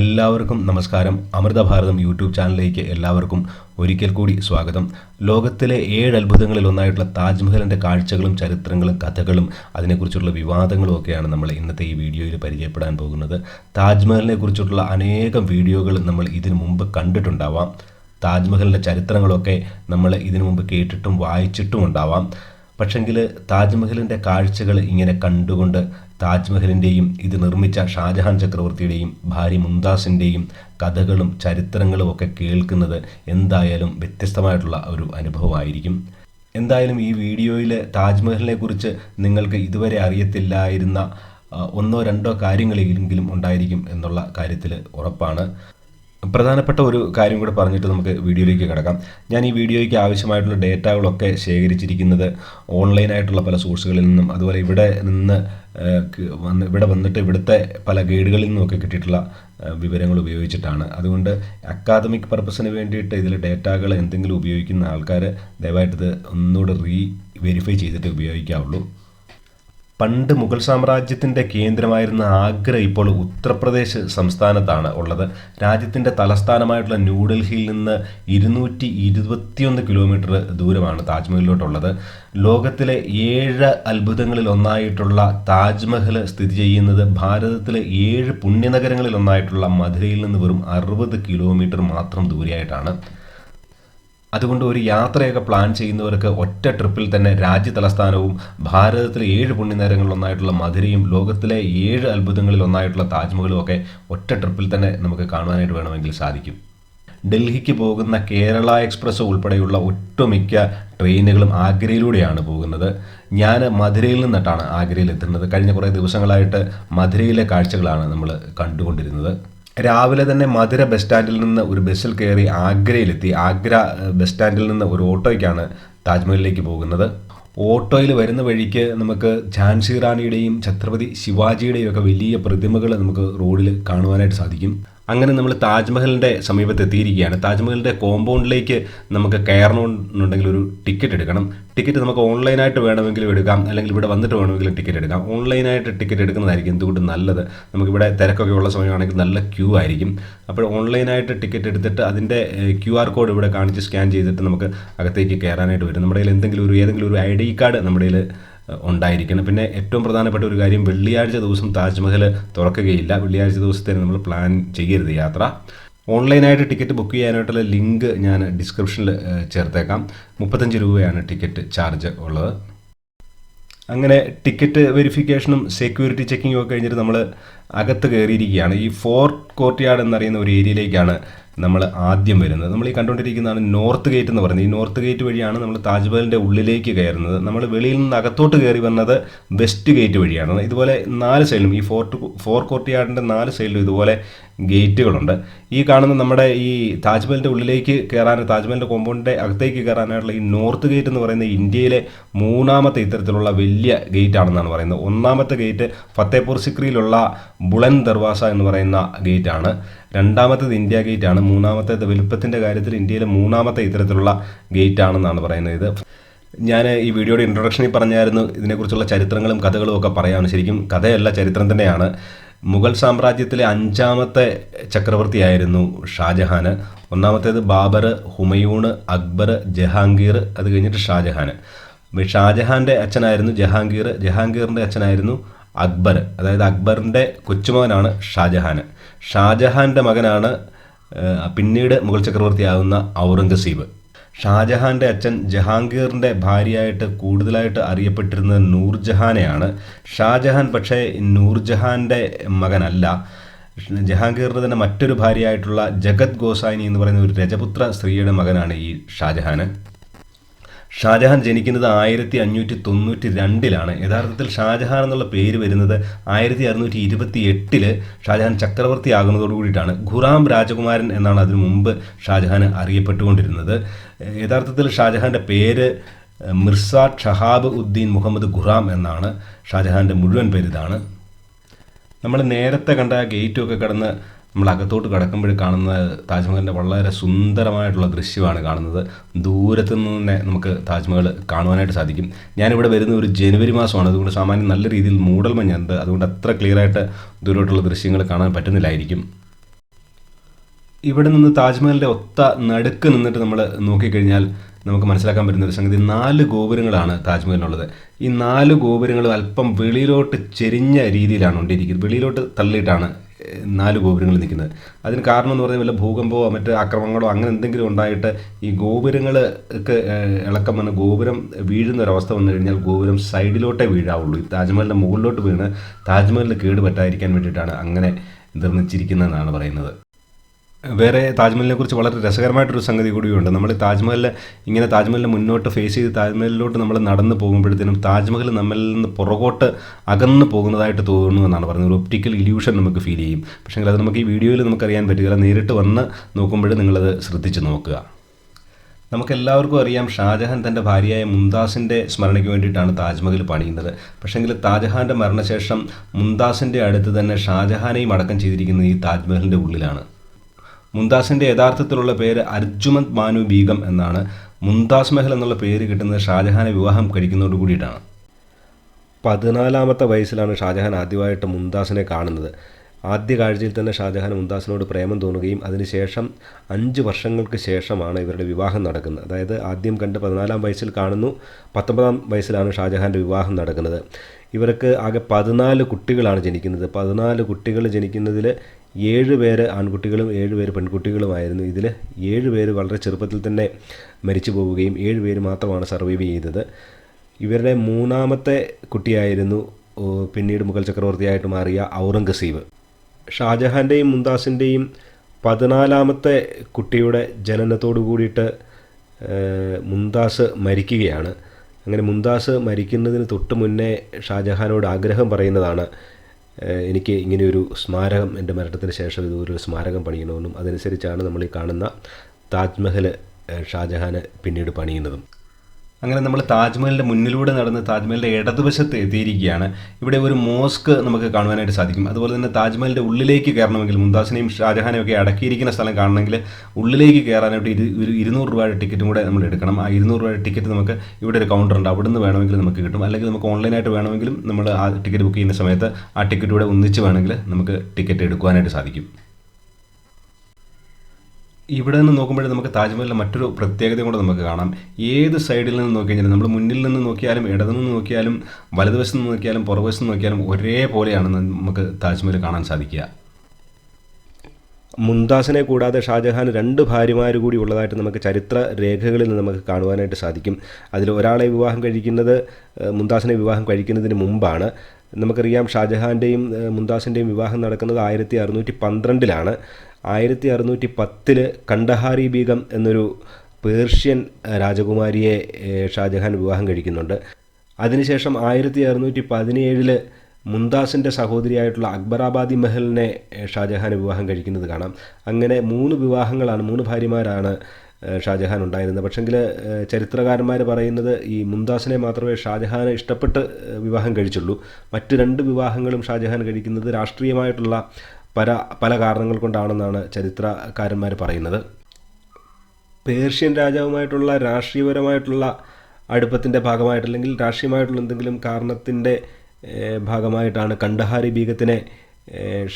എല്ലാവർക്കും നമസ്കാരം. അമൃതഭാരതം യൂട്യൂബ് ചാനലിലേക്ക് എല്ലാവർക്കും ഒരിക്കൽ കൂടി സ്വാഗതം. ലോകത്തിലെ ഏഴ് അത്ഭുതങ്ങളിൽ ഒന്നായിട്ടുള്ള താജ്മഹലിന്റെ കാഴ്ചകളും ചരിത്രങ്ങളും കഥകളും അതിനെക്കുറിച്ചുള്ള വിവാദങ്ങളും ഒക്കെയാണ് നമ്മൾ ഇന്നത്തെ ഈ വീഡിയോയിൽ പരിചയപ്പെടാൻ പോകുന്നത്. താജ്മഹലിനെ കുറിച്ചുള്ള അനേകം വീഡിയോകൾ നമ്മൾ ഇതിനു മുമ്പ് കണ്ടിട്ടുണ്ടാവാം. താജ്മഹലിന്റെ ചരിത്രങ്ങളൊക്കെ നമ്മൾ ഇതിനു മുമ്പ് കേട്ടിട്ടും വായിച്ചിട്ടും ഉണ്ടാവാം. പക്ഷെങ്കിൽ താജ്മഹലിന്റെ കാഴ്ചകൾ ഇങ്ങനെ കണ്ടുകൊണ്ട് താജ്മഹലിന്റെയും ഇത് നിർമ്മിച്ച ഷാജഹാൻ ചക്രവർത്തിയുടെയും ഭാര്യ മുംതാസിന്റെയും കഥകളും ചരിത്രങ്ങളും ഒക്കെ കേൾക്കുന്നത് എന്തായാലും വ്യത്യസ്തമായിട്ടുള്ള ഒരു അനുഭവമായിരിക്കും. എന്തായാലും ഈ വീഡിയോയിൽ താജ്മഹലിനെ കുറിച്ച് നിങ്ങൾക്ക് ഇതുവരെ അറിയത്തില്ലായിരുന്ന ഒന്നോ രണ്ടോ കാര്യങ്ങളെങ്കിലും ഉണ്ടായിരിക്കും എന്നുള്ള കാര്യത്തിൽ ഉറപ്പാണ്. പ്രധാനപ്പെട്ട ഒരു കാര്യം കൂടെ പറഞ്ഞിട്ട് നമുക്ക് വീഡിയോയിലേക്ക് കിടക്കാം. ഞാൻ ഈ വീഡിയോയ്ക്ക് ആവശ്യമായിട്ടുള്ള ഡേറ്റകളൊക്കെ ശേഖരിച്ചിരിക്കുന്നത് ഓൺലൈനായിട്ടുള്ള പല സോഴ്സുകളിൽ നിന്നും അതുപോലെ ഇവിടെ നിന്ന് വന്ന് ഇവിടെ വന്നിട്ട് ഇവിടുത്തെ പല ഗൈഡുകളിൽ നിന്നുമൊക്കെ കിട്ടിയിട്ടുള്ള വിവരങ്ങൾ ഉപയോഗിച്ചിട്ടാണ്. അതുകൊണ്ട് അക്കാദമിക് പർപ്പസിന് വേണ്ടിയിട്ട് ഇതിൽ ഡേറ്റകൾ എന്തെങ്കിലും ഉപയോഗിക്കുന്ന ആൾക്കാർ ദയവായിട്ട് ഒന്നുകൂടെ റീ വെരിഫൈ ചെയ്തിട്ട് ഉപയോഗിക്കാവുള്ളൂ. പണ്ട് മുഗൾ സാമ്രാജ്യത്തിന്റെ കേന്ദ്രമായിരുന്ന ആഗ്ര ഇപ്പോൾ ഉത്തർപ്രദേശ് സംസ്ഥാനത്താണ് ഉള്ളത്. രാജ്യത്തിന്റെ തലസ്ഥാനമായിട്ടുള്ള ന്യൂഡൽഹിയിൽ നിന്ന് ഇരുന്നൂറ്റി ഇരുപത്തിയൊന്ന് കിലോമീറ്റർ ദൂരമാണ് താജ്മഹലിലോട്ടുള്ളത്. ലോകത്തിലെ ഏഴ് അത്ഭുതങ്ങളിൽ ഒന്നായിട്ടുള്ള താജ്മഹൽ സ്ഥിതി ചെയ്യുന്നത് ഭാരതത്തിലെ ഏഴ് പുണ്യനഗരങ്ങളിൽ ഒന്നായിട്ടുള്ള മധുരയിൽ നിന്ന് വെറും അറുപത് കിലോമീറ്റർ മാത്രം ദൂരെയായിട്ടാണ്. അതുകൊണ്ട് ഒരു യാത്രയൊക്കെ പ്ലാൻ ചെയ്യുന്നവർക്ക് ഒറ്റ ട്രിപ്പിൽ തന്നെ രാജ്യ തലസ്ഥാനവും ഭാരതത്തിലെ ഏഴ് പുണ്യനഗരങ്ങളിലൊന്നായിട്ടുള്ള മധുരയും ലോകത്തിലെ ഏഴ് അത്ഭുതങ്ങളിൽ ഒന്നായിട്ടുള്ള താജ്മഹലും ഒക്കെ ഒറ്റ ട്രിപ്പിൽ തന്നെ നമുക്ക് കാണുവാനായിട്ട് വേണമെങ്കിൽ സാധിക്കും. ഡൽഹിക്ക് പോകുന്ന കേരള എക്സ്പ്രസ് ഉൾപ്പെടെയുള്ള ഒട്ടുമിക്ക ട്രെയിനുകളും ആഗ്രയിലൂടെയാണ് പോകുന്നത്. ഞാൻ മധുരയിൽ നിന്നിട്ടാണ് ആഗ്രയിൽ എത്തുന്നത് കഴിഞ്ഞ കുറേ ദിവസങ്ങളായിട്ട് മധുരയിലെ കാഴ്ചകളാണ് നമ്മൾ കണ്ടുകൊണ്ടിരുന്നത്. രാവിലെ തന്നെ മധുര ബസ് സ്റ്റാൻഡിൽ നിന്ന് ഒരു ബസ്സിൽ കയറി ആഗ്രയിലെത്തി. ആഗ്ര ബസ് സ്റ്റാൻഡിൽ നിന്ന് ഒരു ഓട്ടോയ്ക്കാണ് താജ്മഹലിലേക്ക് പോകുന്നത്. ഓട്ടോയിൽ വരുന്ന വഴിക്ക് നമുക്ക് ഝാൻസി റാണിയുടെയും ഛത്രപതി ശിവാജിയുടെയും ഒക്കെ വലിയ പ്രതിമകൾ നമുക്ക് റോഡിൽ കാണുവാനായിട്ട് സാധിക്കും. അങ്ങനെ നമ്മൾ താജ്മഹലിന്റെ സമീപത്ത് എത്തിയിരിക്കുകയാണ്. താജ്മഹലിന്റെ കോമ്പൗണ്ടിലേക്ക് നമുക്ക് കയറണമെന്നുണ്ടെങ്കിൽ ഒരു ടിക്കറ്റ് എടുക്കണം. ടിക്കറ്റ് നമുക്ക് ഓൺലൈനായിട്ട് വേണമെങ്കിലും എടുക്കാം. അല്ലെങ്കിൽ ഇവിടെ വന്നിട്ട് വേണമെങ്കിലും ടിക്കറ്റ് എടുക്കാം. ഓൺലൈനായിട്ട് ടിക്കറ്റ് എടുക്കുന്നതായിരിക്കും എന്തുകൊണ്ട് നല്ലത്. നമുക്കിവിടെ തിരക്കൊക്കെ ഉള്ള സമയമാണെങ്കിൽ നല്ല ക്യൂ ആയിരിക്കും. അപ്പോൾ ഓൺലൈനായിട്ട് ടിക്കറ്റ് എടുത്തിട്ട് അതിന്റെ ക്യു ആർ കോഡ് ഇവിടെ കാണിച്ച് സ്കാൻ ചെയ്തിട്ട് നമുക്ക് അകത്തേക്ക് കയറാനായിട്ട് വരും നമ്മുടെ കയ്യിൽ എന്തെങ്കിലും ഒരു ഏതെങ്കിലും ഒരു ഐ ഡി കാർഡ് നമ്മുടെ കയ്യിൽ ഉണ്ടായിരിക്കണം. പിന്നെ ഏറ്റവും പ്രധാനപ്പെട്ട ഒരു കാര്യം വെള്ളിയാഴ്ച ദിവസം താജ്മഹൽ തുറക്കുകയില്ല. വെള്ളിയാഴ്ച ദിവസത്തേന് നമ്മൾ പ്ലാൻ ചെയ്യരുത് യാത്ര. ഓൺലൈനായിട്ട് ടിക്കറ്റ് ബുക്ക് ചെയ്യാനായിട്ടുള്ള ലിങ്ക് ഞാൻ ഡിസ്ക്രിപ്ഷനിൽ ചേർത്തേക്കാം. മുപ്പത്തഞ്ച് രൂപയാണ് ടിക്കറ്റ് ചാർജ് ഉള്ളത്. അങ്ങനെ ടിക്കറ്റ് വെരിഫിക്കേഷനും സെക്യൂരിറ്റി ചെക്കിങ്ങും ഒക്കെ കഴിഞ്ഞിട്ട് നമ്മൾ അകത്ത് കയറിയിരിക്കുകയാണ്. ഈ ഫോർട്ട് യാർഡ് എന്നറിയുന്ന ഒരു ഏരിയയിലേക്കാണ് നമ്മൾ ആദ്യം വരുന്നത്. നമ്മൾ ഈ കണ്ടുകൊണ്ടിരിക്കുന്നതാണ് നോർത്ത് ഗേറ്റ് എന്ന് പറയുന്നത്. ഈ നോർത്ത് ഗേറ്റ് വഴിയാണ് നമ്മൾ താജ്മഹലിന്റെ ഉള്ളിലേക്ക് കയറുന്നത്. നമ്മൾ വെളിയിൽ നിന്ന് അകത്തോട്ട് കയറി വന്നത് വെസ്റ്റ് ഗേറ്റ് വഴിയാണ്. ഇതുപോലെ നാല് സൈഡിലും ഈ ഫോർട്ട് ഫോർ കോർട്ട് യാർഡിന്റെ നാല് സൈഡിലും ഇതുപോലെ ഗേറ്റുകളുണ്ട്. ഈ കാണുന്ന നമ്മുടെ ഈ താജ്മഹലിന്റെ ഉള്ളിലേക്ക് കയറാൻ താജ്മഹലിന്റെ കോമ്പൗണ്ടിന്റെ അകത്തേക്ക് കയറാനായിട്ടുള്ള ഈ നോർത്ത് ഗേറ്റ് എന്ന് പറയുന്നത് ഇന്ത്യയിലെ മൂന്നാമത്തെ ഇത്തരത്തിലുള്ള വലിയ ഗേറ്റ് ആണെന്നാണ് പറയുന്നത്. ഒന്നാമത്തെ ഗേറ്റ് ഫത്തേപൂർ സിക്രിയിലുള്ള ബുളൻ ദർവാസ എന്ന് പറയുന്ന ഗേറ്റ് ആണ് രണ്ടാമത്തേത് ഇന്ത്യ ഗേറ്റ് ആണ് മൂന്നാമത്തേത് വലുപ്പത്തിന്റെ കാര്യത്തിൽ ഇന്ത്യയിലെ മൂന്നാമത്തെ ഇത്തരത്തിലുള്ള ഗേറ്റ് ആണെന്നാണ് പറയുന്നത് ഇത്. ഞാൻ ഈ വീഡിയോയുടെ ഇൻട്രൊഡക്ഷനിൽ പറഞ്ഞായിരുന്നു ഇതിനെക്കുറിച്ചുള്ള ചരിത്രങ്ങളും കഥകളും ഒക്കെ പറയാമെന്ന് ശരിക്കും കഥയല്ല ചരിത്രം തന്നെയാണ്. മുഗൾ സാമ്രാജ്യത്തിലെ അഞ്ചാമത്തെ ചക്രവർത്തിയായിരുന്നു ഷാജഹാന്. ഒന്നാമത്തേത് ബാബർ ഹുമയൂൺ അക്ബർ ജഹാംഗീർ അത് കഴിഞ്ഞിട്ട് ഷാജഹാൻ ഷാജഹാന്റെ അച്ഛനായിരുന്നു ജഹാംഗീർ ജഹാംഗീറിന്റെ അച്ഛനായിരുന്നു അക്ബർ. അതായത് അക്ബറിന്റെ കൊച്ചുമകനാണ് ഷാജഹാൻ ഷാജഹാന്റെ മകനാണ് പിന്നീട് മുഗൾ ചക്രവർത്തിയാകുന്ന ഔറംഗസീബ്. ഷാജഹാന്റെ അച്ഛൻ ജഹാംഗീറിന്റെ ഭാര്യയായിട്ട് കൂടുതലായിട്ട് അറിയപ്പെട്ടിരുന്നത് നൂർജഹാനെയാണ്. ഷാജഹാൻ പക്ഷേ നൂർജഹാന്റെ മകനല്ല. ജഹാംഗീറിന്റെ തന്നെ മറ്റൊരു ഭാര്യയായിട്ടുള്ള ജഗത് ഗോസായിനി എന്ന് പറയുന്ന ഒരു രജപുത്ര സ്ത്രീയുടെ മകനാണ് ഈ ഷാജഹാൻ ഷാജഹാൻ ജനിക്കുന്നത് ആയിരത്തി അഞ്ഞൂറ്റി തൊണ്ണൂറ്റി രണ്ടിലാണ് യഥാർത്ഥത്തിൽ ഷാജഹാൻ എന്നുള്ള പേര് വരുന്നത് ആയിരത്തി അറുന്നൂറ്റി ഇരുപത്തി എട്ടിൽ ഷാജഹാൻ ചക്രവർത്തി ആകുന്നതോടു കൂടിയിട്ടാണ് ഖുറാം രാജകുമാരൻ എന്നാണ് അതിനു മുമ്പ് ഷാജഹാൻ അറിയപ്പെട്ടുകൊണ്ടിരുന്നത്. യഥാർത്ഥത്തിൽ ഷാജഹാന്റെ പേര് മിർസ ഷഹാബ് ഉദ്ദീൻ മുഹമ്മദ് ഖുറാം എന്നാണ് ഷാജഹാന്റെ മുഴുവൻ പേര് ഇതാണ് നമ്മൾ നേരത്തെ കണ്ട ഗേറ്റുമൊക്കെ കടന്ന് നമ്മൾ അകത്തോട്ട് കടക്കുമ്പോൾ കാണുന്ന താജ്മഹലിന്റെ വളരെ സുന്ദരമായിട്ടുള്ള ദൃശ്യമാണ് കാണുന്നത്. ദൂരത്തു നിന്ന് തന്നെ നമുക്ക് താജ്മഹൽ കാണുവാനായിട്ട് സാധിക്കും. ഞാനിവിടെ വരുന്ന ഒരു ജനുവരി മാസമാണ്. അതുകൊണ്ട് സാമാന്യം നല്ല രീതിയിൽ മൂടൽ മഞ്ഞുണ്ട് അതുകൊണ്ട് അത്ര ക്ലിയർ ആയിട്ട് ദൂരോട്ടുള്ള ദൃശ്യങ്ങൾ കാണാൻ പറ്റുന്നില്ലായിരിക്കും. ഇവിടെ നിന്ന് താജ്മഹലിന്റെ ഒത്ത നടുക്ക് നിന്നിട്ട് നമ്മൾ നോക്കിക്കഴിഞ്ഞാൽ നമുക്ക് മനസ്സിലാക്കാൻ പറ്റുന്ന ഒരു സംഗതി. നാല് ഗോപുരങ്ങളാണ് താജ്മഹലിനുള്ളത്. ഈ നാല് ഗോപുരങ്ങളും അല്പം വെളിയിലോട്ട് ചെരിഞ്ഞ രീതിയിലാണ് കൊണ്ടിരിക്കുന്നത്. വെളിയിലോട്ട് തള്ളിയിട്ടാണ് നാല് ഗോപുരങ്ങൾ നിൽക്കുന്നത്. അതിന് കാരണം എന്ന് പറഞ്ഞാൽ വല്ല ഭൂകമ്പമോ മറ്റ് ആക്രമണങ്ങളോ അങ്ങനെ എന്തെങ്കിലും ഉണ്ടായിട്ട് ഈ ഗോപുരങ്ങൾക്ക് ഇളക്കം വന്ന് ഗോപുരം വീഴുന്ന ഒരവസ്ഥ വന്നു കഴിഞ്ഞാൽ ഗോപുരം സൈഡിലോട്ടേ വീഴാവുള്ളൂ. ഈ താജ്മഹലിന്റെ മുകളിലോട്ട് വീണ് താജ്മഹലിന് കേട് പറ്റാതിരിക്കാൻ വേണ്ടിയിട്ടാണ് അങ്ങനെ നിർമ്മിച്ചിരിക്കുന്നതെന്നാണ് പറയുന്നത്. വേറെ താജ്മഹലിനെ കുറിച്ച് വളരെ രസകരമായിട്ടൊരു സംഗതി കൂടിയുണ്ട് നമ്മൾ താജ്മഹലിൽ ഇങ്ങനെ താജ്മഹലിനെ മുന്നോട്ട് ഫേസ് ചെയ്ത് താജ്മഹലിലോട്ട് നമ്മൾ നടന്നു പോകുമ്പോഴത്തേനും താജ്മഹൽ നമ്മളിൽ നിന്ന് പുറകോട്ട് അകന്നു പോകുന്നതായിട്ട് തോന്നുന്നു എന്നാണ് പറയുന്നത് ഒരു ഒപ്റ്റിക്കൽ ഇല്യൂഷൻ നമുക്ക് ഫീൽ ചെയ്യും. പക്ഷേ അത് നമുക്ക് ഈ വീഡിയോയിൽ നമുക്കറിയാൻ പറ്റുകയില്ല നേരിട്ട് വന്ന് നോക്കുമ്പോൾ നിങ്ങളത് ശ്രദ്ധിച്ച് നോക്കുക. നമുക്കെല്ലാവർക്കും അറിയാം ഷാജഹാൻ തന്റെ ഭാര്യയായ മുംതാസിന്റെ സ്മരണയ്ക്ക് വേണ്ടിയിട്ടാണ് താജ്മഹൽ പണിയുന്നത്. പക്ഷേങ്കിൽ താജ്ഹാന്റെ മരണശേഷം മുംതാസിന്റെ അടുത്ത് തന്നെ ഷാജഹാനെയും അടക്കം ചെയ്തിരിക്കുന്നത് ഈ താജ്മഹലിന്റെ ഉള്ളിലാണ്. മുംതാസിന്റെ യഥാർത്ഥത്തിലുള്ള പേര് അർജുമന്ത് മാനു ബീഗം എന്നാണ്. മുംതാസ് മഹൽ എന്നുള്ള പേര് കിട്ടുന്നത് ഷാജഹാനെ വിവാഹം കഴിക്കുന്നതോട് കൂടിയിട്ടാണ്. പതിനാലാമത്തെ വയസ്സിലാണ് ഷാജഹാൻ ആദ്യമായിട്ട് മുംതാസിനെ കാണുന്നത്. ആദ്യ കാഴ്ചയിൽ തന്നെ ഷാജഹാൻ മുംതാസിനോട് പ്രേമം തോന്നുകയും അതിനുശേഷം അഞ്ച് വർഷങ്ങൾക്ക് ശേഷമാണ് ഇവരുടെ വിവാഹം നടക്കുന്നത്. അതായത് ആദ്യം കണ്ട് പതിനാലാം വയസ്സിൽ കാണുന്നു പത്തൊമ്പതാം വയസ്സിലാണ് ഷാജഹാന്റെ വിവാഹം നടക്കുന്നത്. ഇവർക്ക് ആകെ പതിനാല് കുട്ടികളാണ് ജനിക്കുന്നത്. പതിനാല് കുട്ടികൾ ജനിക്കുന്നതിൽ ഏഴ് പേര് ആൺകുട്ടികളും ഏഴ് പേര് പെൺകുട്ടികളുമായിരുന്നു. ഇതിൽ ഏഴ് പേര് വളരെ ചെറുപ്പത്തിൽ തന്നെ മരിച്ചു പോവുകയും ഏഴ് പേര് മാത്രമാണ് സർവൈവ് ചെയ്തത്. ഇവരുടെ മൂന്നാമത്തെ കുട്ടിയായിരുന്നു പിന്നീട് മുഗൾ ചക്രവർത്തിയായിട്ട് മാറിയ ഔറംഗസീബ്. ഷാജഹാന്റെയും മുംതാസിന്റെയും പതിനാലാമത്തെ കുട്ടിയുടെ ജനനത്തോടു കൂടിയിട്ട് മുംതാസ് മരിക്കുകയാണ്. അങ്ങനെ മുംതാസ് മരിക്കുന്നതിന് തൊട്ട് മുന്നേ ഷാജഹാനോട് ആഗ്രഹം പറയുന്നതാണ് എനിക്ക് ഇങ്ങനെയൊരു സ്മാരകം എന്റെ മരണത്തിന് ശേഷം ഇതുപോലൊരു സ്മാരകം പണിയണമെന്നും അതനുസരിച്ചാണ് നമ്മൾ ഈ കാണുന്ന താജ്മഹൽ ഷാജഹാന് പിന്നീട് പണിയുന്നതും. അങ്ങനെ നമ്മൾ താജ്മഹലിന്റെ മുന്നിലൂടെ നടന്ന് താജ്മഹലിന്റെ ഇടതുവശത്ത് എത്തിയിരിക്കുകയാണ്. ഇവിടെ ഒരു മോസ്ക് നമുക്ക് കാണുവാനായിട്ട് സാധിക്കും. അതുപോലെ തന്നെ താജ്മഹലിന്റെ ഉള്ളിലേക്ക് കയറണമെങ്കിൽ മുംതാസിനെയും ഷാജഹാനെയും ഒക്കെ അടക്കിയിരിക്കുന്ന സ്ഥലം കാണണമെങ്കിൽ ഉള്ളിലേക്ക് കയറാനായിട്ട് ഇരു ഒരു ഇരുന്നൂറ് രൂപയുടെ ടിക്കറ്റും കൂടെ നമ്മൾ എടുക്കണം. ആ ഇരുന്നൂറ് രൂപയുടെ ടിക്കറ്റ് നമുക്ക് ഇവിടെ ഒരു കൗണ്ടർ ഉണ്ട്. അവിടുന്ന് വേണമെങ്കിൽ നമുക്ക് കിട്ടും. അല്ലെങ്കിൽ നമുക്ക് ഓൺലൈനായിട്ട് വേണമെങ്കിലും നമ്മൾ ആ ടിക്കറ്റ് ബുക്ക് ചെയ്യുന്ന സമയത്ത് ആ ടിക്കറ്റ് കൂടെ ഒന്നിച്ച് വേണമെങ്കിൽ നമുക്ക് ടിക്കറ്റ് എടുക്കുവാനായിട്ട് സാധിക്കും. ഇവിടെ നിന്ന് നോക്കുമ്പോൾ നമുക്ക് താജ്മഹലിലെ മറ്റൊരു പ്രത്യേകത കൂടെ നമുക്ക് കാണാം. ഏത് സൈഡിൽ നിന്ന് നോക്കി നമ്മൾ മുന്നിൽ നിന്ന് നോക്കിയാലും ഇടതു നിന്ന് നോക്കിയാലും വലതുവശത്ത് നിന്ന് നോക്കിയാലും പുറകുവശത്ത് നിന്ന് നോക്കിയാലും ഒരേപോലെയാണ് നമുക്ക് താജ്മഹൽ കാണാൻ സാധിക്കുക. മുംതാസിനെ കൂടാതെ ഷാജഹാൻ രണ്ട് ഭാര്യമാർ കൂടി ഉള്ളതായിട്ട് നമുക്ക് ചരിത്ര രേഖകളിൽ നിന്ന് നമുക്ക് കാണുവാനായിട്ട് സാധിക്കും. അതിൽ ഒരാളെ വിവാഹം കഴിക്കുന്നത് മുംതാസിനെ വിവാഹം കഴിക്കുന്നതിന് മുമ്പാണ്. നമുക്കറിയാം ഷാജഹാന്റെയും മുംതാസിന്റെയും വിവാഹം നടക്കുന്നത് ആയിരത്തി അറുന്നൂറ്റി പന്ത്രണ്ടിലാണ്. ആയിരത്തി അറുന്നൂറ്റി പത്തിൽ കണ്ടഹാരി ബീഗം എന്നൊരു പേർഷ്യൻ രാജകുമാരിയെ ഷാജഹാൻ വിവാഹം കഴിക്കുന്നുണ്ട്. അതിനുശേഷം ആയിരത്തി അറുന്നൂറ്റി പതിനേഴിൽ മുംതാസിന്റെ സഹോദരിയായിട്ടുള്ള അക്ബറാബാദി മെഹലിനെ ഷാജഹാൻ വിവാഹം കഴിക്കുന്നത് കാണാം. അങ്ങനെ മൂന്ന് വിവാഹങ്ങളാണ് മൂന്ന് ഭാര്യമാരാണ് ഷാജഹാൻ ഉണ്ടായിരുന്നത്. പക്ഷെങ്കിൽ ചരിത്രകാരന്മാർ പറയുന്നത് ഈ മുംതാസിനെ മാത്രമേ ഷാജഹാൻ ഇഷ്ടപ്പെട്ട് വിവാഹം കഴിച്ചുള്ളൂ. മറ്റ് രണ്ട് വിവാഹങ്ങളും ഷാജഹാൻ കഴിക്കുന്നത് രാഷ്ട്രീയമായിട്ടുള്ള പല പല കാരണങ്ങൾ കൊണ്ടാണെന്നാണ് ചരിത്രകാരന്മാർ പറയുന്നത്. പേർഷ്യൻ രാജാവുമായിട്ടുള്ള രാഷ്ട്രീയപരമായിട്ടുള്ള അടുപ്പത്തിന്റെ ഭാഗമായിട്ട് അല്ലെങ്കിൽ രാഷ്ട്രീയമായിട്ടുള്ള എന്തെങ്കിലും കാരണത്തിന്റെ ഭാഗമായിട്ടാണ് കണ്ടഹാരി ബീഗത്തിനെ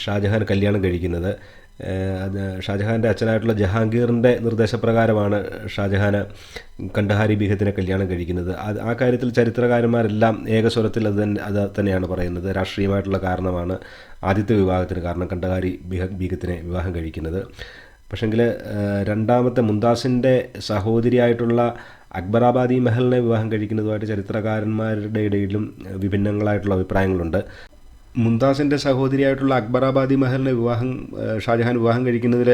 ഷാജഹാൻ കല്യാണം കഴിക്കുന്നത്. ഷാജഹാന്റെ അച്ഛനായിട്ടുള്ള ജഹാംഗീറിന്റെ നിർദ്ദേശപ്രകാരമാണ് ഷാജഹാൻ കണ്ടഹാരി ബീഹത്തിനെ കല്യാണം കഴിക്കുന്നത്. അത് ആ കാര്യത്തിൽ ചരിത്രകാരന്മാരെല്ലാം ഏകസ്വരത്തിൽ അത് അത് തന്നെയാണ് പറയുന്നത്. രാഷ്ട്രീയമായിട്ടുള്ള കാരണമാണ് ആദ്യത്തെ വിവാഹത്തിന് കാരണം കണ്ടകാരി ബീഗ ബീഗത്തിനെ വിവാഹം കഴിക്കുന്നത്. പക്ഷെങ്കിൽ രണ്ടാമത്തെ മുംതാസിന്റെ സഹോദരിയായിട്ടുള്ള അക്ബറാബാദി മഹലിനെ വിവാഹം കഴിക്കുന്നതുമായിട്ട് ചരിത്രകാരന്മാരുടെ ഇടയിലും വിഭിന്നങ്ങളായിട്ടുള്ള അഭിപ്രായങ്ങളുണ്ട്. മുംതാസിന്റെ സഹോദരിയായിട്ടുള്ള അക്ബറാബാദി മഹലിനെ വിവാഹം ഷാജഹാൻ വിവാഹം കഴിക്കുന്നതിൽ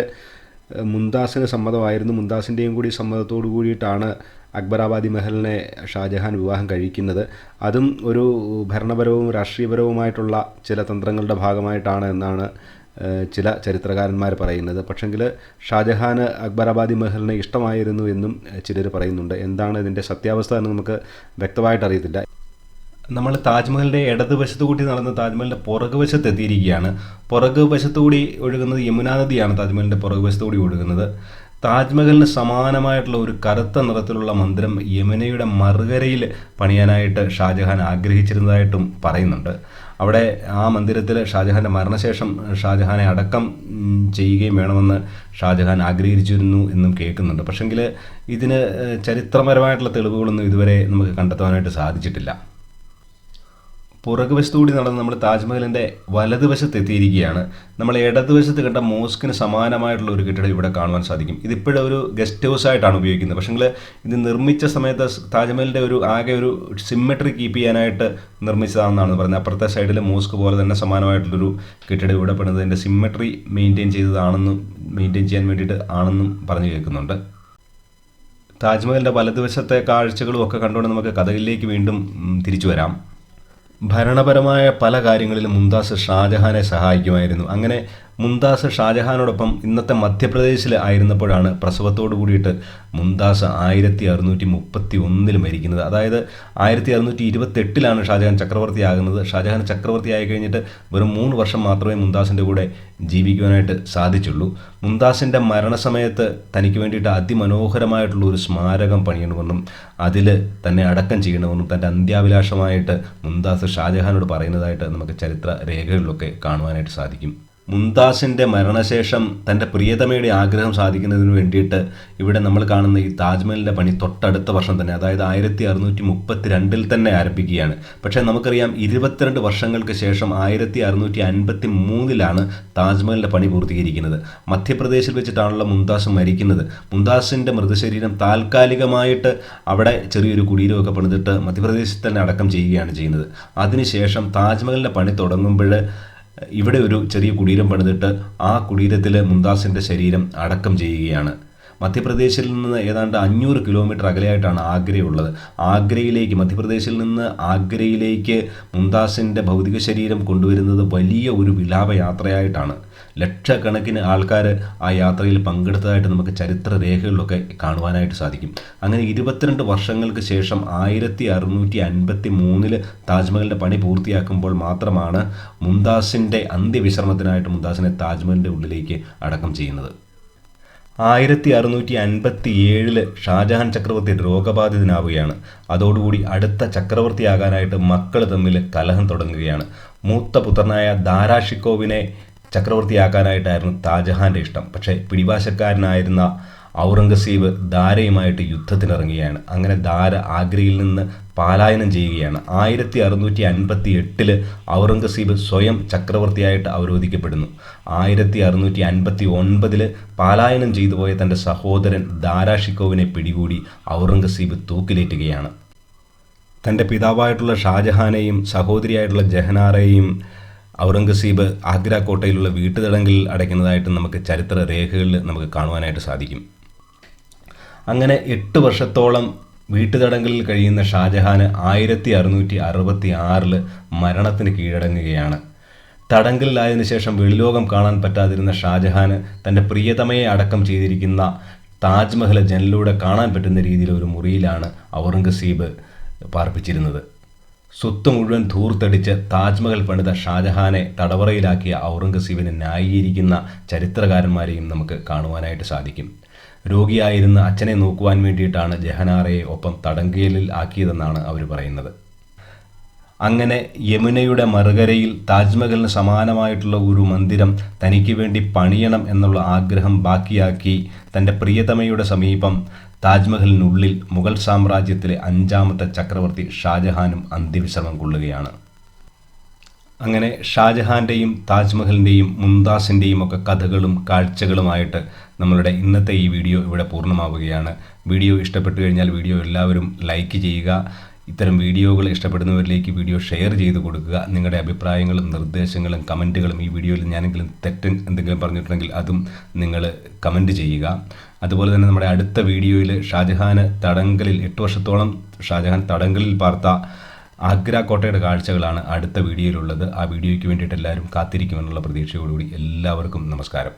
മുംതാസിന് സമ്മതമായിരുന്നു. മുംതാസിന്റെയും കൂടി സമ്മതത്തോടു കൂടിയിട്ടാണ് അക്ബറാബാദി മഹലിനെ ഷാജഹാൻ വിവാഹം കഴിക്കുന്നത്. അതും ഒരു ഭരണപരവും രാഷ്ട്രീയപരവുമായിട്ടുള്ള ചില തന്ത്രങ്ങളുടെ ഭാഗമായിട്ടാണ് എന്നാണ് ചില ചരിത്രകാരന്മാർ പറയുന്നത്. പക്ഷെങ്കിൽ ഷാജഹാന് അക്ബറാബാദി മഹലിനെ ഇഷ്ടമായിരുന്നു എന്നും ചിലർ പറയുന്നുണ്ട്. എന്താണ് ഇതിന്റെ സത്യാവസ്ഥ എന്ന് നമുക്ക് വ്യക്തമായിട്ട് അറിയത്തില്ല. നമ്മൾ താജ്മഹലിന്റെ ഇടതുവശത്തു കൂടി നടന്ന താജ്മഹലിന്റെ പുറകു വശത്ത് എത്തിയിരിക്കുകയാണ്. പുറകു കൂടി ഒഴുകുന്നത് യമുനാ നദിയാണ്. താജ്മഹലിന്റെ പുറകു കൂടി ഒഴുകുന്നത്. താജ്മഹലിന് സമാനമായിട്ടുള്ള ഒരു കറുത്ത നിറത്തിലുള്ള മന്ദിരം യമുനയുടെ മറുകരയിൽ പണിയാനായിട്ട് ഷാജഹാൻ ആഗ്രഹിച്ചിരുന്നതായിട്ടും പറയുന്നുണ്ട്. അവിടെ ആ മന്ദിരത്തിൽ ഷാജഹാന്റെ മരണശേഷം ഷാജഹാനെ അടക്കം ചെയ്യുകയും വേണമെന്ന് ഷാജഹാൻ ആഗ്രഹിച്ചിരുന്നു എന്നും കേൾക്കുന്നുണ്ട്. പക്ഷെങ്കിൽ ഇതിന് ചരിത്രപരമായിട്ടുള്ള തെളിവുകളൊന്നും ഇതുവരെ നമുക്ക് കണ്ടെത്താനായിട്ട് സാധിച്ചിട്ടില്ല. പുറകുവശത്തുകൂടി നടന്ന് നമ്മൾ താജ്മഹലിന്റെ വലതുവശത്ത് എത്തിയിരിക്കുകയാണ് നമ്മൾ ഇടതുവശത്ത് കണ്ട മോസ്കിന് സമാനമായിട്ടുള്ള ഒരു കെട്ടിടം ഇവിടെ കാണുവാൻ സാധിക്കും. ഇതിപ്പോഴും ഒരു ഗസ്റ്റ് ഹൗസ് ആയിട്ടാണ് ഉപയോഗിക്കുന്നത്. പക്ഷേങ്കിൽ ഇത് നിർമ്മിച്ച സമയത്ത് താജ്മഹലിന്റെ ഒരു ആകെ ഒരു സിമ്മെട്രി കീപ്പ് ചെയ്യാനായിട്ട് നിർമ്മിച്ചതാണെന്നാണ് പറയുന്നത് അപ്പുറത്തെ സൈഡിൽ മോസ്ക് പോലെ തന്നെ സമാനമായിട്ടുള്ളൊരു കെട്ടിടം ഇവിടെ പണിതതിന്റെ സിമ്മെട്രി മെയിന്റെയിൻ ചെയ്തതാണെന്നും മെയിന്റെയിൻ ചെയ്യാൻ വേണ്ടിയിട്ട് ആണെന്നും പറഞ്ഞു കേൾക്കുന്നുണ്ട്. താജ്മഹലിന്റെ വലതുവശത്തെ കാഴ്ചകളും ഒക്കെ കണ്ടുകൊണ്ട് നമുക്ക് കഥകളിലേക്ക് വീണ്ടും തിരിച്ചു വരാം. ഭരണപരമായ പല കാര്യങ്ങളിലും മുംതാസ് ഷാജഹാനെ സഹായിക്കുമായിരുന്നു. അങ്ങനെ മുംതാസ് ഷാജഹാനോടൊപ്പം ഇന്നത്തെ മധ്യപ്രദേശിൽ ആയിരുന്നപ്പോഴാണ് പ്രസവത്തോടു കൂടിയിട്ട് മുംതാസ് ആയിരത്തി അറുന്നൂറ്റി മുപ്പത്തി ഒന്നിൽ മരിക്കുന്നത്. അതായത് ആയിരത്തി അറുന്നൂറ്റി ഇരുപത്തെട്ടിലാണ് ഷാജഹാൻ ചക്രവർത്തിയാകുന്നത്. ഷാജഹാൻ ചക്രവർത്തിയായി കഴിഞ്ഞിട്ട് വെറും മൂന്ന് വർഷം മാത്രമേ മുംതാസിന്റെ കൂടെ ജീവിക്കുവാനായിട്ട് സാധിച്ചുള്ളൂ. മുംതാസിന്റെ മരണസമയത്ത് തനിക്ക് വേണ്ടിയിട്ട് അതിമനോഹരമായിട്ടുള്ള ഒരു സ്മാരകം പണിയണമെന്നും അതിൽ തന്നെ അടക്കം ചെയ്യണമെന്നും തന്റെ അന്ത്യാഭിലാഷമായിട്ട് മുംതാസ് ഷാജഹാനോട് പറയുന്നതായിട്ട് നമുക്ക് ചരിത്ര രേഖകളിലൊക്കെ കാണുവാനായിട്ട് സാധിക്കും. മുംതാസിന്റെ മരണശേഷം തന്റെ പ്രിയതമയുടെ ആഗ്രഹം സാധിക്കുന്നതിന് വേണ്ടിയിട്ട് ഇവിടെ നമ്മൾ കാണുന്ന ഈ താജ്മഹലിന്റെ പണി തൊട്ടടുത്ത വർഷം തന്നെ അതായത് ആയിരത്തി അറുന്നൂറ്റി മുപ്പത്തി രണ്ടിൽ തന്നെ ആരംഭിക്കുകയാണ്. പക്ഷേ നമുക്കറിയാം ഇരുപത്തിരണ്ട് വർഷങ്ങൾക്ക് ശേഷം ആയിരത്തി അറുന്നൂറ്റി അൻപത്തി മൂന്നിലാണ് താജ്മഹലിന്റെ പണി പൂർത്തീകരിക്കുന്നത്. മധ്യപ്രദേശിൽ വെച്ചിട്ടാണല്ലോ മുംതാസ് മരിക്കുന്നത്. മുംതാസിന്റെ മൃതശരീരം താൽക്കാലികമായിട്ട് അവിടെ ചെറിയൊരു കുടീരമൊക്കെ പണിതിട്ട് മധ്യപ്രദേശിൽ തന്നെ അടക്കം ചെയ്യുകയാണ് ചെയ്യുന്നത്. അതിനുശേഷം താജ്മഹലിന്റെ പണി തുടങ്ങുമ്പോൾ ഇവിടെ ഒരു ചെറിയ കുടീരം പണിതിട്ട് ആ കുടീരത്തിൽ മുംതാസിന്റെ ശരീരം അടക്കം ചെയ്യുകയാണ്. മധ്യപ്രദേശിൽ നിന്ന് ഏതാണ്ട് അഞ്ഞൂറ് കിലോമീറ്റർ അകലെയായിട്ടാണ് ആഗ്രയുള്ളത്. ആഗ്രയിലേക്ക് മധ്യപ്രദേശിൽ നിന്ന് ആഗ്രയിലേക്ക് മുംതാസിന്റെ ഭൗതിക ശരീരം കൊണ്ടുവരുന്നത് വലിയ ഒരു വിലാപയാത്രയായിട്ടാണ്. ലക്ഷക്കണക്കിന് ആൾക്കാർ ആ യാത്രയിൽ പങ്കെടുത്തതായിട്ട് നമുക്ക് ചരിത്ര രേഖകളിലൊക്കെ കാണുവാനായിട്ട് സാധിക്കും. അങ്ങനെ ഇരുപത്തിരണ്ട് വർഷങ്ങൾക്ക് ശേഷം ആയിരത്തി അറുന്നൂറ്റി അൻപത്തി മൂന്നിൽ താജ്മഹലിന്റെ പണി പൂർത്തിയാക്കുമ്പോൾ മാത്രമാണ് മുംതാസിന്റെ അന്ത്യവിശ്രമത്തിനായിട്ട് മുംതാസിനെ താജ്മഹലിന്റെ ഉള്ളിലേക്ക് അടക്കം ചെയ്യുന്നത്. ആയിരത്തി അറുന്നൂറ്റി അൻപത്തി ഏഴിൽ ഷാജഹാൻ ചക്രവർത്തി രോഗബാധിതനാവുകയാണ്. അതോടുകൂടി അടുത്ത ചക്രവർത്തിയാകാനായിട്ട് മക്കൾ തമ്മിൽ കലഹം തുടങ്ങുകയാണ്. മൂത്ത പുത്രനായ ദാരാഷിക്കോവിനെ ചക്രവർത്തിയാക്കാനായിട്ടായിരുന്നു താജഹാന്റെ ഇഷ്ടം. പക്ഷേ പിടിവാശക്കാരനായിരുന്ന ഔറംഗസീബ് ദാരയുമായിട്ട് യുദ്ധത്തിനിറങ്ങുകയാണ്. അങ്ങനെ ദാര ആഗ്രയിൽ നിന്ന് പാലായനം ചെയ്യുകയാണ്. ആയിരത്തി അറുന്നൂറ്റി അൻപത്തി എട്ടിൽ ഔറംഗസീബ് സ്വയം ചക്രവർത്തിയായിട്ട് അവരോധിക്കപ്പെടുന്നു. ആയിരത്തി അറുന്നൂറ്റി അൻപത്തി ഒൻപതിൽ പാലായനം ചെയ്തു പോയ തന്റെ സഹോദരൻ ദാരാഷിക്കോവിനെ പിടികൂടി ഔറംഗസീബ് തൂക്കിലേറ്റുകയാണ്. തന്റെ പിതാവായിട്ടുള്ള ഷാജഹാനെയും സഹോദരിയായിട്ടുള്ള ജഹനാറയെയും ഔറംഗസീബ് ആഗ്ര കോട്ടയിലുള്ള വീട്ടുതടങ്കിൽ അടയ്ക്കുന്നതായിട്ട് നമുക്ക് ചരിത്ര രേഖകളിൽ നമുക്ക് കാണുവാനായിട്ട് സാധിക്കും. അങ്ങനെ എട്ട് വർഷത്തോളം വീട്ടുതടങ്കലിൽ കഴിയുന്ന ഷാജഹാന് ആയിരത്തി അറുന്നൂറ്റി അറുപത്തി ആറിൽ മരണത്തിന് കീഴടങ്ങുകയാണ്. തടങ്കലിലായതിനു ശേഷം വെളിലോകം കാണാൻ പറ്റാതിരുന്ന ഷാജഹാന് തന്റെ പ്രിയതമയെ അടക്കം ചെയ്തിരിക്കുന്ന താജ്മഹൽ ജനലിലൂടെ കാണാൻ പറ്റുന്ന രീതിയിൽ ഒരു മുറിയിലാണ് ഔറംഗസീബ് പാർപ്പിച്ചിരുന്നത്. സ്വത്ത് മുഴുവൻ ധൂർത്തടിച്ച് താജ്മഹൽ പണിത ഷാജഹാനെ തടവറയിലാക്കിയ ഔറംഗസീബിനെ ന്യായീകരിക്കുന്ന ചരിത്രകാരന്മാരെയും നമുക്ക് കാണുവാനായിട്ട് സാധിക്കും. രോഗിയായിരുന്ന അച്ഛനെ നോക്കുവാൻ വേണ്ടിയിട്ടാണ് ജഹനാറയെ ഒപ്പം തടങ്കലിൽ ആക്കിയതെന്നാണ് അവർ പറയുന്നത്. അങ്ങനെ യമുനയുടെ മറുകരയിൽ താജ്മഹലിന് സമാനമായിട്ടുള്ള ഒരു മന്ദിരം തനിക്ക് വേണ്ടി പണിയണം എന്നുള്ള ആഗ്രഹം ബാക്കിയാക്കി തന്റെ പ്രിയതമയുടെ സമീപം താജ്മഹലിനുള്ളിൽ മുഗൾ സാമ്രാജ്യത്തിലെ അഞ്ചാമത്തെ ചക്രവർത്തി ഷാജഹാനും അന്ത്യവിശ്രമം കൊള്ളുകയാണ്. അങ്ങനെ ഷാജഹാന്റെയും താജ്മഹലിന്റെയും മുംതാസിന്റെയും ഒക്കെ കഥകളും കാഴ്ചകളുമായിട്ട് നമ്മളുടെ ഇന്നത്തെ ഈ വീഡിയോ ഇവിടെ പൂർണമാവുകയാണ്. വീഡിയോ ഇഷ്ടപ്പെട്ടു കഴിഞ്ഞാൽ വീഡിയോ എല്ലാവരും ലൈക്ക് ചെയ്യുക. ഇത്തരം വീഡിയോകൾ ഇഷ്ടപ്പെടുന്നവരിലേക്ക് വീഡിയോ ഷെയർ ചെയ്ത് കൊടുക്കുക. നിങ്ങളുടെ അഭിപ്രായങ്ങളും നിർദ്ദേശങ്ങളും കമന്റുകളും ഈ വീഡിയോയിൽ ഞാനെങ്കിലും തെറ്റ് എന്തെങ്കിലും പറഞ്ഞിട്ടുണ്ടെങ്കിൽ അതും നിങ്ങൾ കമന്റ് ചെയ്യുക. അതുപോലെ തന്നെ നമ്മുടെ അടുത്ത വീഡിയോയിൽ ഷാജഹാന് തടങ്കലിൽ എട്ട് വർഷത്തോളം ഷാജഹാൻ തടങ്കലിൽ പാർത്ത ആഗ്ര കോട്ടയുടെ കാഴ്ചകളാണ് അടുത്ത വീഡിയോയിലുള്ളത്. ആ വീഡിയോയ്ക്ക് വേണ്ടിയിട്ട് എല്ലാവരും കാത്തിരിക്കുമെന്നുള്ള പ്രതീക്ഷയോടുകൂടി എല്ലാവർക്കും നമസ്കാരം.